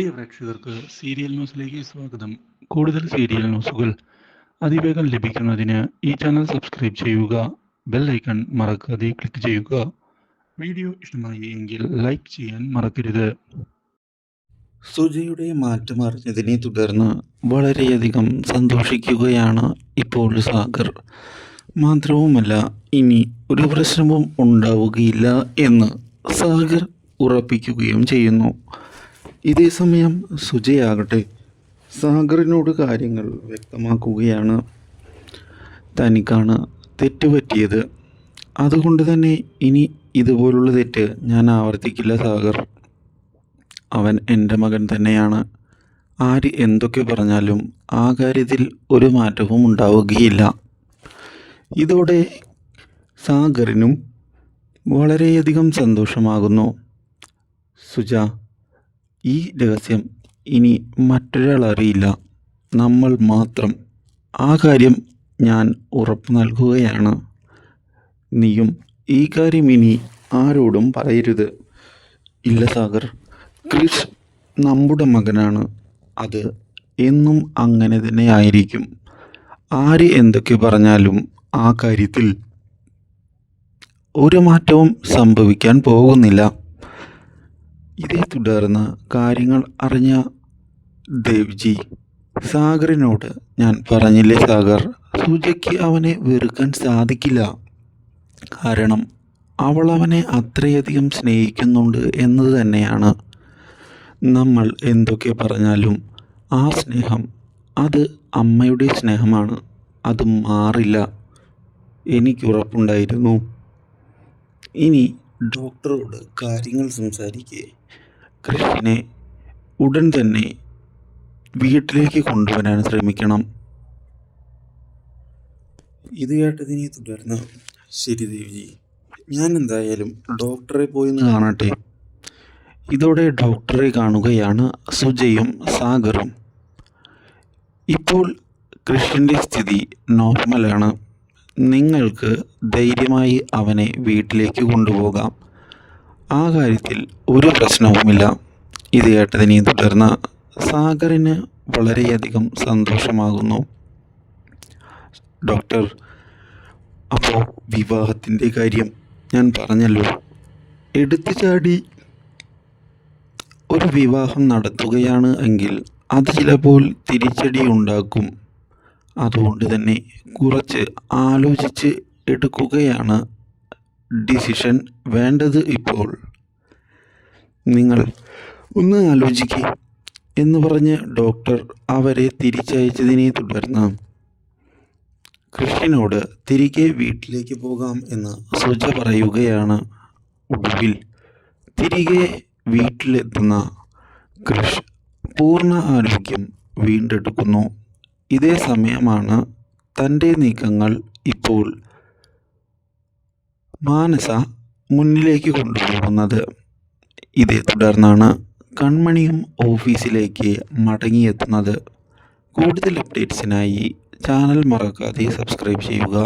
പ്രിയ പ്രേക്ഷകർക്ക് സീരിയൽ ന്യൂസിലേക്ക് സ്വാഗതം. കൂടുതൽ സീരിയൽ ന്യൂസുകൾ അതിവേഗം ലഭിക്കുന്നതിന് ഈ ചാനൽ സബ്സ്ക്രൈബ് ചെയ്യുക ബെൽ ഐക്കൺ മറക്കാതെ ക്ലിക്ക് ചെയ്യുക. വീഡിയോ ഇഷ്ടമായി എങ്കിൽ ലൈക്ക് ചെയ്യാൻ മറക്കരുത്. സുജയുടെ മാറ്റം അറിഞ്ഞതിനെ തുടർന്ന് വളരെയധികം സന്തോഷിക്കുകയാണ് ഇപ്പോൾ സാഗർ. മാത്രവുമല്ല ഇനി ഒരു പ്രശ്നവും ഉണ്ടാവുകയില്ല എന്ന് സാഗർ ഉറപ്പിക്കുകയും ചെയ്യുന്നു. ഇതേ സമയം സുജയാകട്ടെ സാഗറിനോട് കാര്യങ്ങൾ വ്യക്തമാക്കുകയാണ്. തനിക്കാണ് തെറ്റുപറ്റിയത്. അതുകൊണ്ട് തന്നെ ഇനി ഇതുപോലുള്ള തെറ്റ് ഞാൻ ആവർത്തിക്കില്ല സാഗർ. അവൻ എന്റെ മകൻ തന്നെയാണ്. ആര് എന്തൊക്കെ പറഞ്ഞാലും ആ കാര്യത്തിൽ ഒരു മാറ്റവും ഉണ്ടാവുകയില്ല. ഇതോടെ സാഗറിനും വളരെയധികം സന്തോഷമാകുന്നു. സുജ ഈ രഹസ്യം ഇനി മറ്റൊരാൾ അറിയില്ല. നമ്മൾ മാത്രം. ആ കാര്യം ഞാൻ ഉറപ്പ് നൽകുകയാണ്. നീയും ഈ കാര്യം ഇനി ആരോടും പറയരുത്. ഇല്ല സാഗർ. ക്രിഷ് നമ്മുടെ മകനാണ്. അത് എന്നും അങ്ങനെ തന്നെ ആയിരിക്കും. ആര് എന്തൊക്കെ പറഞ്ഞാലും ആ കാര്യത്തിൽ ഒരു മാറ്റവും സംഭവിക്കാൻ പോകുന്നില്ല. ഇതേ തുടർന്ന് കാര്യങ്ങൾ അറിഞ്ഞ ദേവ്ജി സാഗറിനോട് ഞാൻ പറഞ്ഞില്ലേ സാഗർ? സൂജയ്ക്ക് അവനെ വെറുക്കാൻ സാധിക്കില്ല. കാരണം അവൾ അവനെ അത്രയധികം സ്നേഹിക്കുന്നുണ്ട് എന്നത് തന്നെയാണ്. നമ്മൾ എന്തൊക്കെ പറഞ്ഞാലും ആ സ്നേഹം അത് അമ്മയുടെ സ്നേഹമാണ്. അത് മാറില്ല. എനിക്കുറപ്പുണ്ടായിരുന്നു ഇനി ഡോക്ടറോട് കാര്യങ്ങൾ സംസാരിക്കെ. കൃഷിനെ ഉടൻ തന്നെ വീട്ടിലേക്ക് കൊണ്ടുവരാൻ ശ്രമിക്കണം. ഇത് കേട്ടതിനെ തുടർന്ന് ശരി ദേവിജി ഞാൻ എന്തായാലും ഡോക്ടറെ പോയി ഒന്ന് കാണട്ടെ. ഇതോടെ ഡോക്ടറെ കാണുകയാണ് സുജയും സാഗറും. ഇപ്പോൾ കൃഷിന്റെ സ്ഥിതി നോർമലാണ്. നിങ്ങൾക്ക് ധൈര്യമായി അവനെ വീട്ടിലേക്ക് കൊണ്ടുപോകാം. ആ കാര്യത്തിൽ ഒരു പ്രശ്നവുമില്ല. ഇത് കേട്ടതിനെ തുടർന്ന് സാഗറിന് വളരെയധികം സന്തോഷമാകുന്നു. ഡോക്ടർ അപ്പോൾ വിവാഹത്തിന്റെ കാര്യം ഞാൻ പറഞ്ഞല്ലോ. എടുത്തു ചാടി ഒരു വിവാഹം നടത്തുകയാണ് എങ്കിൽ അത് ചിലപ്പോൾ തിരിച്ചടി ഉണ്ടാക്കും. അതുകൊണ്ട് തന്നെ കുറച്ച് ആലോചിച്ച് എടുക്കുകയാണ് ഡിസിഷൻ വേണ്ടത് ഇപ്പോൾ. നിങ്ങൾ ഒന്ന് ആലോചിക്കുക എന്ന് പറഞ്ഞ് ഡോക്ടർ അവരെ തിരിച്ചയച്ചതിനെ തുടർന്ന് കൃഷ്ണനോട് തിരികെ വീട്ടിലേക്ക് പോകാം എന്ന് സുജ പറയുകയാണ് ഒടുവിൽ. തിരികെ വീട്ടിലെത്തുന്ന കൃഷ് പൂർണ ആരോഗ്യം വീണ്ടെടുക്കുന്നു. ഇതേ സമയമാണ് തന്റെ നീക്കങ്ങൾ ഇപ്പോൾ മാനസ മുന്നിലേക്ക് കൊണ്ടുപോകുന്നത്. ഇതേ തുടർന്നാണ് കൺമണിയും ഓഫീസിലേക്ക് മടങ്ങിയെത്തുന്നത്. കൂടുതൽ അപ്ഡേറ്റ്സിനായി ചാനൽ മറക്കാതെ സബ്സ്ക്രൈബ് ചെയ്യുക.